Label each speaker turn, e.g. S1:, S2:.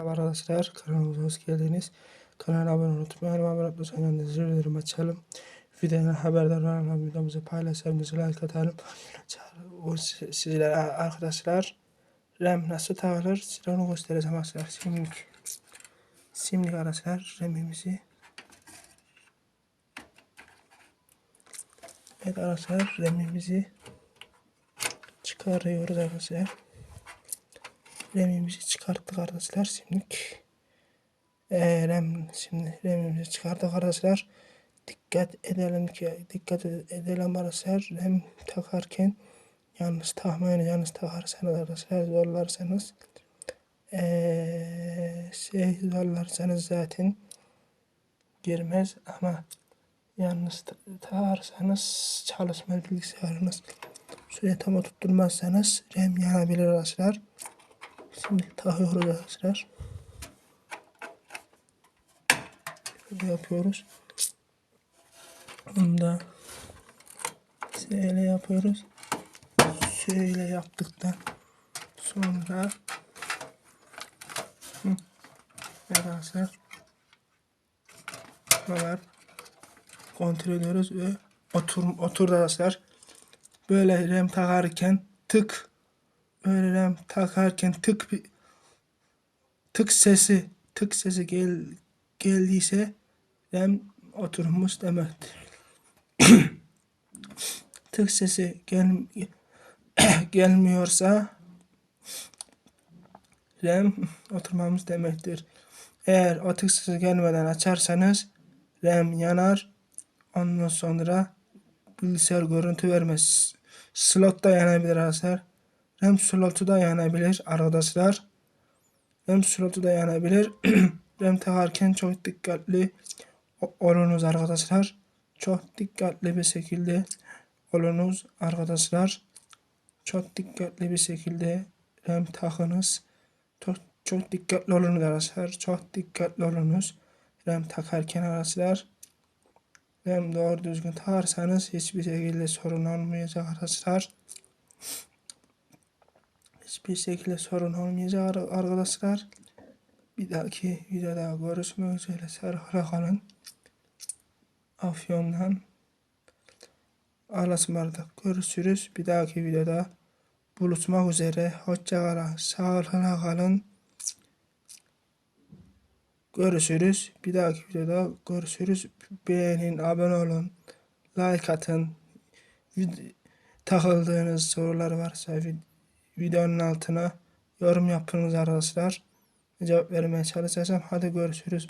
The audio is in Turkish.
S1: Merhaba arkadaşlar, kanalımıza hoş geldiniz. Kanala abone olmayı unutmayın. Abone olmayı zillerimi açalım. Videodan haberdar olalım. Videomuzu paylaşalım. Like atalım. O si- sizlere arkadaşlar RAM nasıl takılır? Size onu göstereceğim arkadaşlar. Şimdi Şimdi arkadaşlar RAM'imizi Evet arkadaşlar RAM'imizi çıkarıyoruz arkadaşlar. RAM'imizi çıkarttık arkadaşlar. Şimdi e, RAM şimdi RAM'imizi çıkarttık arkadaşlar. Dikkat edelim ki dikkat edelim arkadaşlar. RAM takarken yanlış takmayın. Yanlış takarsanız arkadaşlar zorlarsanız e, şey zorlarsanız zaten girmez ama yanlış takarsanız çalışmaz bilgisayarınız. Süre tam oturtmazsanız RAM yanabilir arkadaşlar. Şimdi takıyoruz arkadaşlar. Böyle yapıyoruz. Bunu da şöyle yapıyoruz. Şöyle yaptıktan sonra Hı. Arkadaşlar Buralar kontrol ediyoruz ve otur, oturdu arkadaşlar. Böyle RAM takarken tık böyle takarken tık bir tık sesi tık sesi gel geldiyse RAM oturmuş demektir. tık sesi gel, gelmiyorsa RAM oturmamız demektir. Eğer o tık sesi gelmeden açarsanız RAM yanar. Ondan sonra bilgisayar görüntü vermez. Slot da yanabilir arkadaşlar. RAM slotu da yanabilir arkadaşlar. RAM slotu da yanabilir. RAM takarken çok dikkatli olunuz arkadaşlar. Çok dikkatli bir şekilde olunuz arkadaşlar. Çok dikkatli bir şekilde RAM takınız. Çok, çok dikkatli olunuz arkadaşlar. Çok dikkatli olunuz. RAM takarken arkadaşlar. RAM doğru düzgün takarsanız hiçbir şekilde sorun olmayacak arkadaşlar. Hiçbir şekilde sorun olmayacak ar- arkadaşlar. Bir dahaki videoda görüşmek üzere. Sağlıkla kalın. Afyon'dan Allah'a ısmarladık. Görüşürüz. Bir dahaki videoda buluşmak üzere. Hoşça kalın. Sağlıkla kalın. Görüşürüz. Bir dahaki videoda görüşürüz. Beğenin, abone olun. Like atın. Vid- takıldığınız sorular varsa videonun altına yorum yapınız arkadaşlar. Cevap vermeye çalışacağım. Hadi görüşürüz.